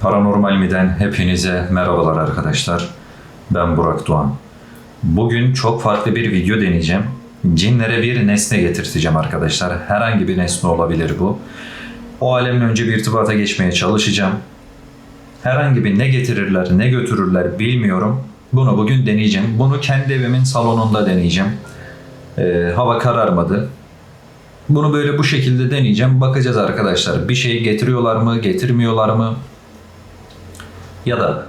Paranormal Mi'den hepinize merhabalar arkadaşlar. Ben Burak Doğan. Bugün çok farklı bir video deneyeceğim. Cinlere bir nesne getirteceğim arkadaşlar. Herhangi bir nesne olabilir bu. O alemle önce bir irtibata geçmeye çalışacağım. Herhangi bir ne getirirler ne götürürler bilmiyorum. Bunu bugün deneyeceğim. Bunu kendi evimin salonunda deneyeceğim. Ee, hava kararmadı. Bunu böyle bu şekilde deneyeceğim. Bakacağız arkadaşlar. Bir şey getiriyorlar mı, getirmiyorlar mı? Ya da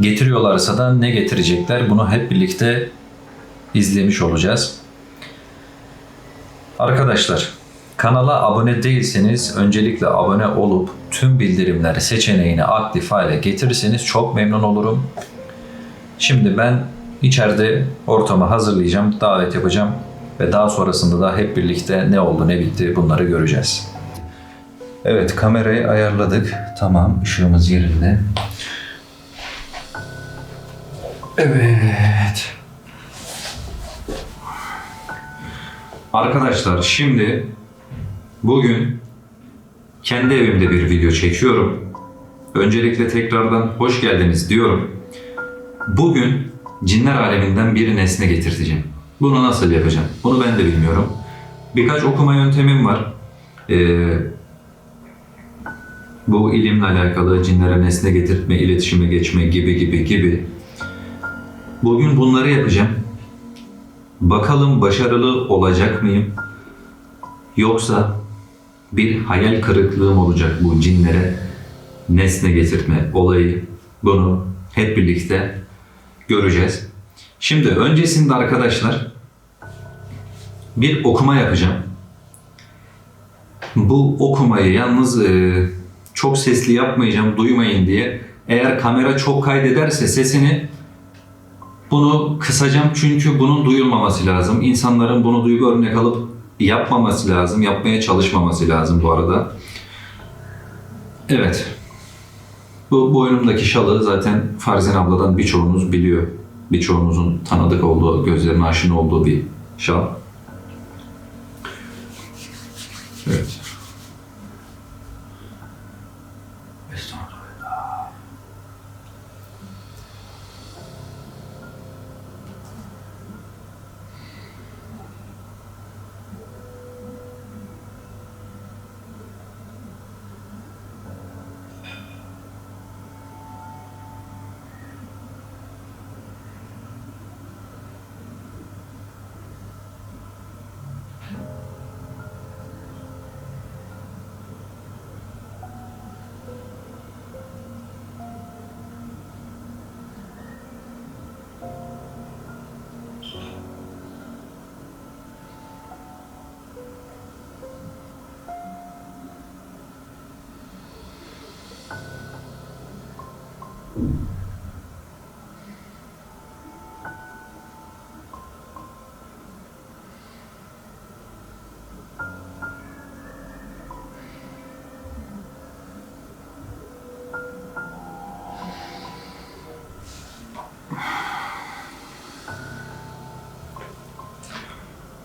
getiriyorlarsa da ne getirecekler? Bunu hep birlikte izlemiş olacağız. Arkadaşlar, kanala abone değilseniz öncelikle abone olup tüm bildirimleri seçeneğini aktif hale getirirseniz çok memnun olurum. Şimdi ben içeride ortamı hazırlayacağım, davet yapacağım ve daha sonrasında da hep birlikte ne oldu ne bitti bunları göreceğiz. Evet kamerayı ayarladık. Tamam ışığımız yerinde. Evet. Arkadaşlar şimdi bugün kendi evimde bir video çekiyorum. Öncelikle tekrardan hoş geldiniz diyorum. Bugün cinler aleminden bir nesne getirteceğim. Bunu nasıl yapacağım? Bunu ben de bilmiyorum. Birkaç okuma yöntemim var. Ee, bu ilimle alakalı cinlere nesne getirtme, iletişime geçme gibi gibi gibi. Bugün bunları yapacağım. Bakalım başarılı olacak mıyım? Yoksa bir hayal kırıklığım olacak bu cinlere nesne getirtme olayı. Bunu hep birlikte göreceğiz. Şimdi öncesinde arkadaşlar bir okuma yapacağım. Bu okumayı yalnız e, çok sesli yapmayacağım duymayın diye. Eğer kamera çok kaydederse sesini bunu kısacağım çünkü bunun duyulmaması lazım. İnsanların bunu duygu örnek alıp yapmaması lazım, yapmaya çalışmaması lazım bu arada. Evet. Bu boynumdaki şalı zaten Farzan abladan birçoğunuz biliyor. Birçoğunuzun tanıdık olduğu, gözlerine aşina olduğu bir şal. Evet.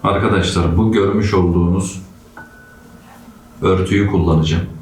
Arkadaşlar bu görmüş olduğunuz örtüyü kullanacağım.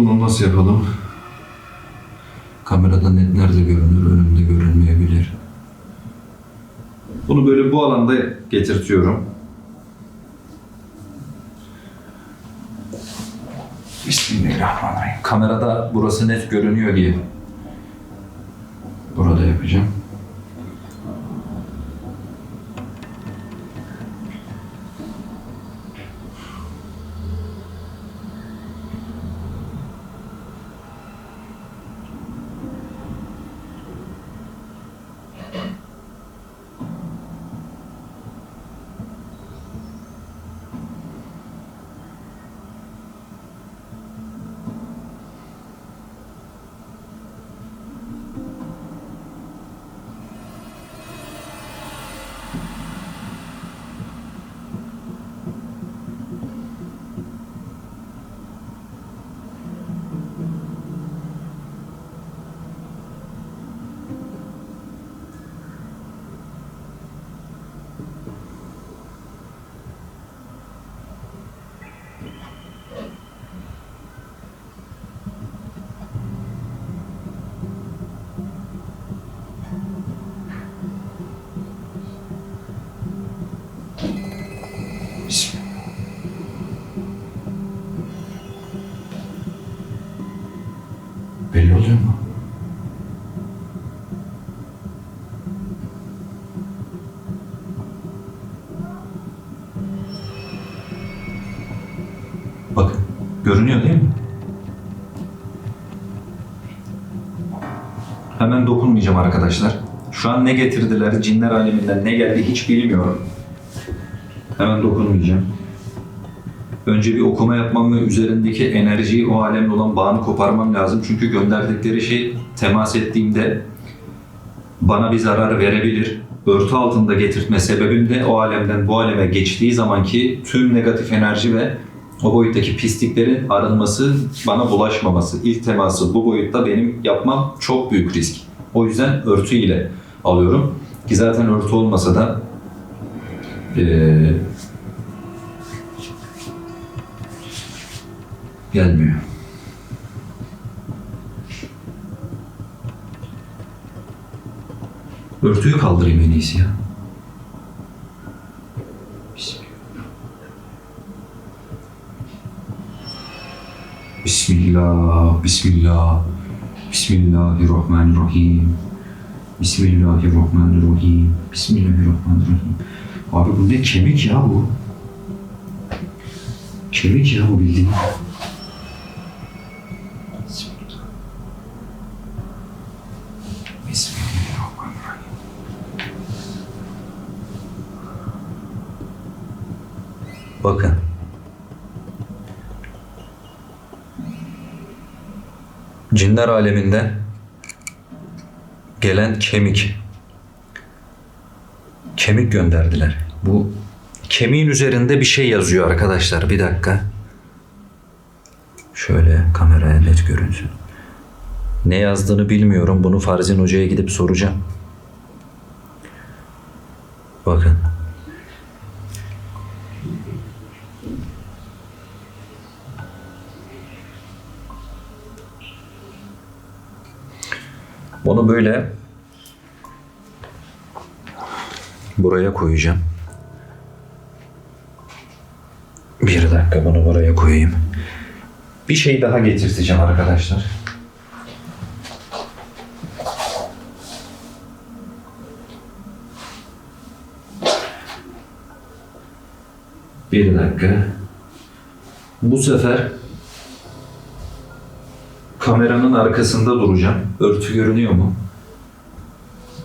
Bunu nasıl yapalım? Kamerada net nerede görünür, önümde görünmeyebilir. Bunu böyle bu alanda getirtiyorum. Bismillahirrahmanirrahim. Kamerada burası net görünüyor diye. Oluyor mu? Bakın görünüyor değil mi? Hemen dokunmayacağım arkadaşlar. Şu an ne getirdiler, cinler aleminden ne geldi hiç bilmiyorum. Hemen dokunmayacağım. Önce bir okuma yapmam ve üzerindeki enerjiyi o alemle olan bağını koparmam lazım. Çünkü gönderdikleri şey temas ettiğimde bana bir zarar verebilir. Örtü altında getirtme sebebim de o alemden bu aleme geçtiği zamanki tüm negatif enerji ve o boyuttaki pisliklerin arınması, bana bulaşmaması. İlk teması bu boyutta benim yapmam çok büyük risk. O yüzden örtü ile alıyorum. Ki zaten örtü olmasa da gelmiyor. Örtüyü kaldırayım en iyisi ya. Bismillah, Bismillah, Bismillahirrahmanirrahim. Bismillahirrahmanirrahim. Bismillahirrahmanirrahim. Abi bu ne kemik ya bu? Kemik ya bu bildiğin. Bismillah. Bismillahirrahmanirrahim. Bakın. Cinler aleminden gelen kemik. Kemik gönderdiler. Bu kemiğin üzerinde bir şey yazıyor arkadaşlar. Bir dakika. Şöyle kameraya net görünsün. Ne yazdığını bilmiyorum. Bunu Farzin Hoca'ya gidip soracağım. Bakın. Onu böyle buraya koyacağım. Bir dakika bunu buraya koyayım. Bir şey daha getirteceğim arkadaşlar. Bir dakika. Bu sefer kameranın arkasında duracağım. Örtü görünüyor mu?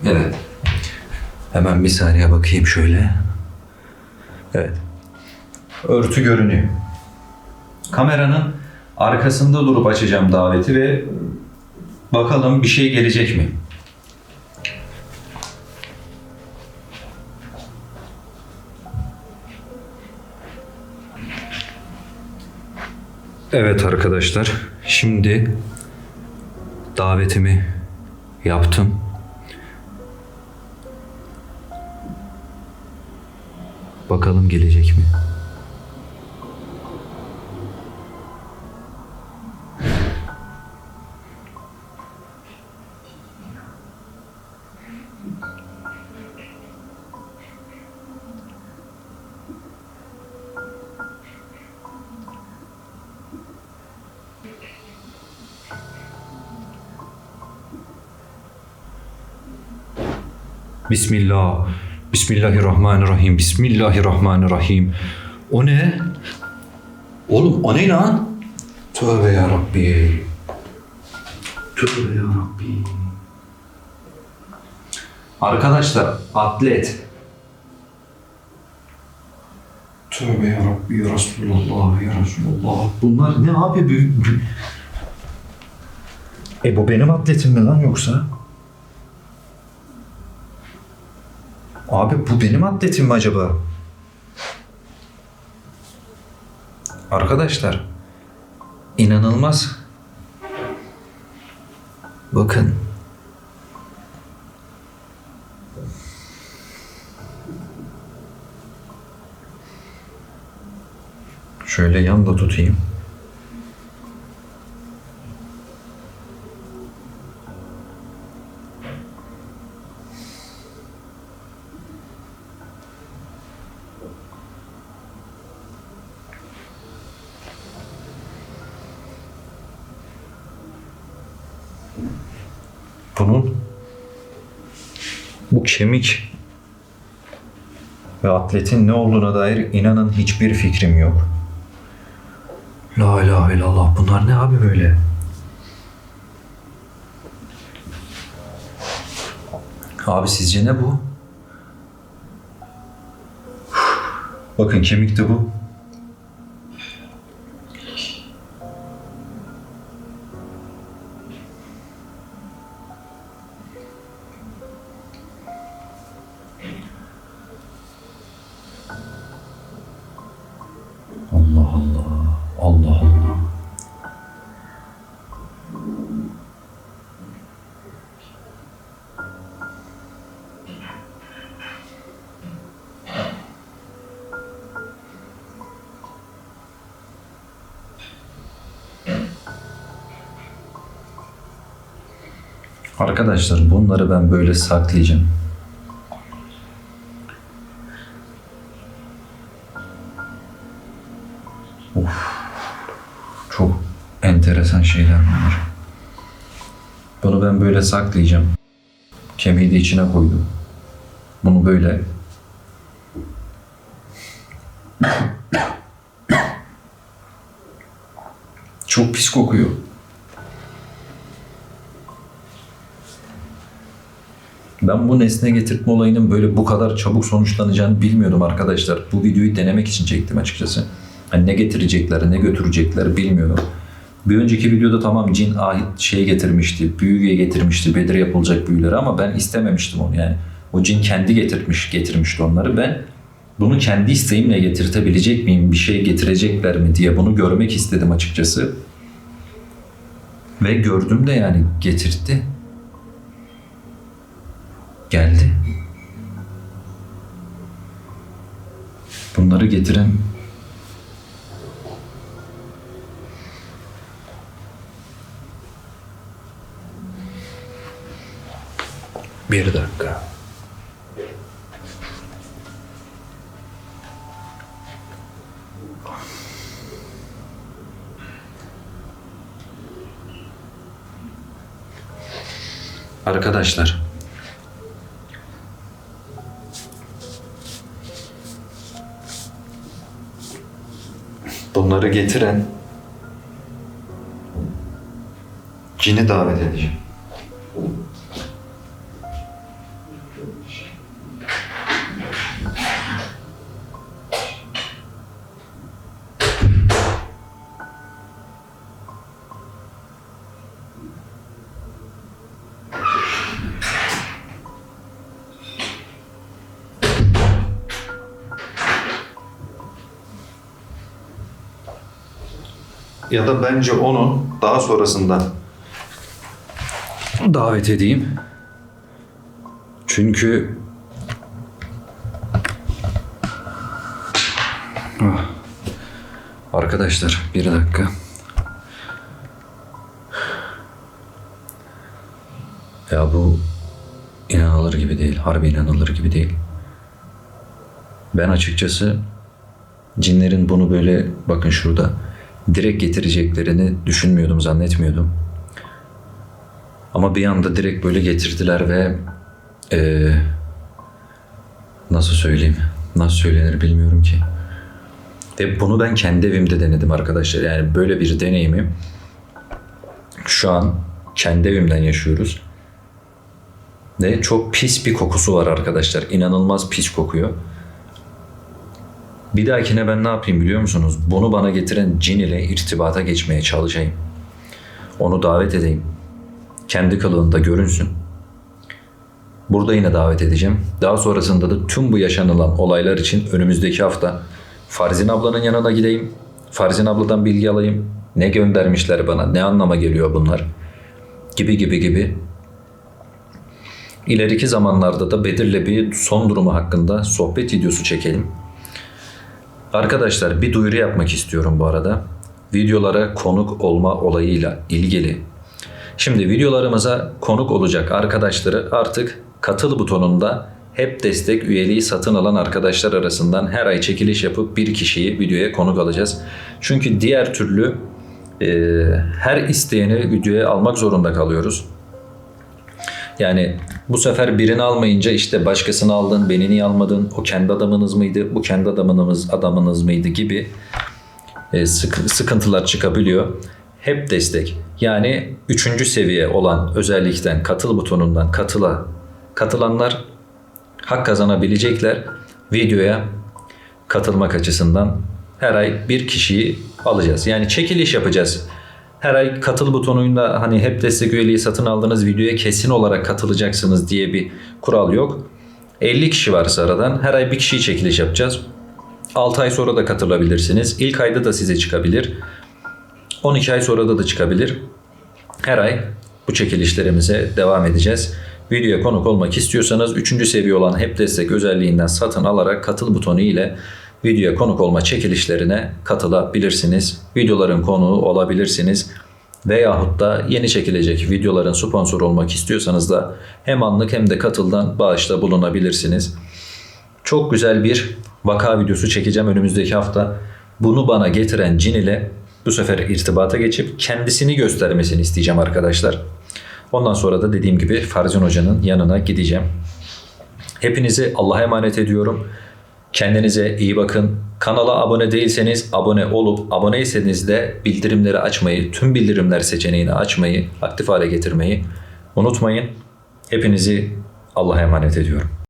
Evet. Hemen bir saniye bakayım şöyle. Evet. Örtü görünüyor. Kameranın arkasında durup açacağım daveti ve bakalım bir şey gelecek mi? Evet arkadaşlar, şimdi davetimi yaptım. Bakalım gelecek mi? Bismillah. Bismillahirrahmanirrahim. Bismillahirrahmanirrahim. O ne? Oğlum o ne lan? Tövbe ya Rabbi. Tövbe ya Rabbi. Arkadaşlar atlet. Tövbe ya Rabbi ya Resulallah ya Resulallah. Bunlar ne abi? E bu benim atletim mi lan yoksa? Abi bu benim atletim mi acaba? Arkadaşlar inanılmaz. Bakın. Şöyle yanda tutayım. Bunun bu kemik ve atletin ne olduğuna dair inanın hiçbir fikrim yok. La ilahe illallah. Bunlar ne abi böyle? Abi sizce ne bu? Bakın kemik de bu. Arkadaşlar bunları ben böyle saklayacağım. Çok enteresan şeyler bunlar. Bunu ben böyle saklayacağım. Kemiği de içine koydum. Bunu böyle çok pis kokuyor. Ben bu nesne getirtme olayının böyle bu kadar çabuk sonuçlanacağını bilmiyordum arkadaşlar. Bu videoyu denemek için çektim açıkçası. Hani ne getirecekler, ne götürecekler bilmiyordum. Bir önceki videoda tamam cin ahit şey getirmişti, büyüye getirmişti, Bedir yapılacak büyüleri ama ben istememiştim onu yani. O cin kendi getirmiş, getirmişti onları. Ben bunu kendi isteğimle getirtebilecek miyim, bir şey getirecekler mi diye bunu görmek istedim açıkçası. Ve gördüm de yani getirtti. Geldi. Bunları getiren Bir dakika. Arkadaşlar. Bunları getiren cini davet edeceğim. Ya da bence onu daha sonrasında davet edeyim. Çünkü Ah. Arkadaşlar bir dakika. Ya bu inanılır gibi değil. Harbi inanılır gibi değil. Ben açıkçası cinlerin bunu böyle bakın şurada direkt getireceklerini düşünmüyordum, zannetmiyordum. Ama bir anda direkt böyle getirdiler ve eee, nasıl söyleyeyim, nasıl söylenir bilmiyorum ki. Ve bunu ben kendi evimde denedim arkadaşlar. Yani böyle bir deneyimi şu an kendi evimden yaşıyoruz. Ve çok pis bir kokusu var arkadaşlar. İnanılmaz pis kokuyor. Bir dahakine ben ne yapayım biliyor musunuz? Bunu bana getiren cin ile irtibata geçmeye çalışayım. Onu davet edeyim. Kendi kılığında görünsün. Burada yine davet edeceğim. Daha sonrasında da tüm bu yaşanılan olaylar için önümüzdeki hafta Farzin ablanın yanına gideyim. Farzin abladan bilgi alayım. Ne göndermişler bana, ne anlama geliyor bunlar. Gibi gibi gibi. İleriki zamanlarda da Bedir'le bir son durumu hakkında sohbet videosu çekelim. Arkadaşlar bir duyuru yapmak istiyorum bu arada. Videolara konuk olma olayıyla ilgili. Şimdi videolarımıza konuk olacak arkadaşları artık katıl butonunda hep destek üyeliği satın alan arkadaşlar arasından her ay çekiliş yapıp bir kişiyi videoya konuk alacağız. Çünkü diğer türlü e, her isteyeni videoya almak zorunda kalıyoruz. Yani bu sefer birini almayınca işte başkasını aldın, beni niye almadın, o kendi adamınız mıydı, bu kendi adamınız, adamınız mıydı gibi e, sık- sıkıntılar çıkabiliyor. Hep destek. Yani üçüncü seviye olan özellikten katıl butonundan katıla katılanlar hak kazanabilecekler. Videoya katılmak açısından her ay bir kişiyi alacağız. Yani çekiliş yapacağız. Her ay katıl butonuyla hani hep destek üyeliği satın aldığınız videoya kesin olarak katılacaksınız diye bir kural yok. 50 kişi varsa aradan her ay bir kişiyi çekiliş yapacağız. 6 ay sonra da katılabilirsiniz. İlk ayda da size çıkabilir. 12 ay sonra da da çıkabilir. Her ay bu çekilişlerimize devam edeceğiz. Videoya konuk olmak istiyorsanız 3. seviye olan Hep Destek özelliğinden satın alarak katıl butonu ile videoya konuk olma çekilişlerine katılabilirsiniz. Videoların konuğu olabilirsiniz. Veyahut da yeni çekilecek videoların sponsoru olmak istiyorsanız da hem anlık hem de katıldan bağışta bulunabilirsiniz. Çok güzel bir vaka videosu çekeceğim önümüzdeki hafta. Bunu bana getiren cin ile bu sefer irtibata geçip kendisini göstermesini isteyeceğim arkadaşlar. Ondan sonra da dediğim gibi Farzan Hoca'nın yanına gideceğim. Hepinizi Allah'a emanet ediyorum. Kendinize iyi bakın. Kanala abone değilseniz abone olup aboneyseniz de bildirimleri açmayı, tüm bildirimler seçeneğini açmayı, aktif hale getirmeyi unutmayın. Hepinizi Allah'a emanet ediyorum.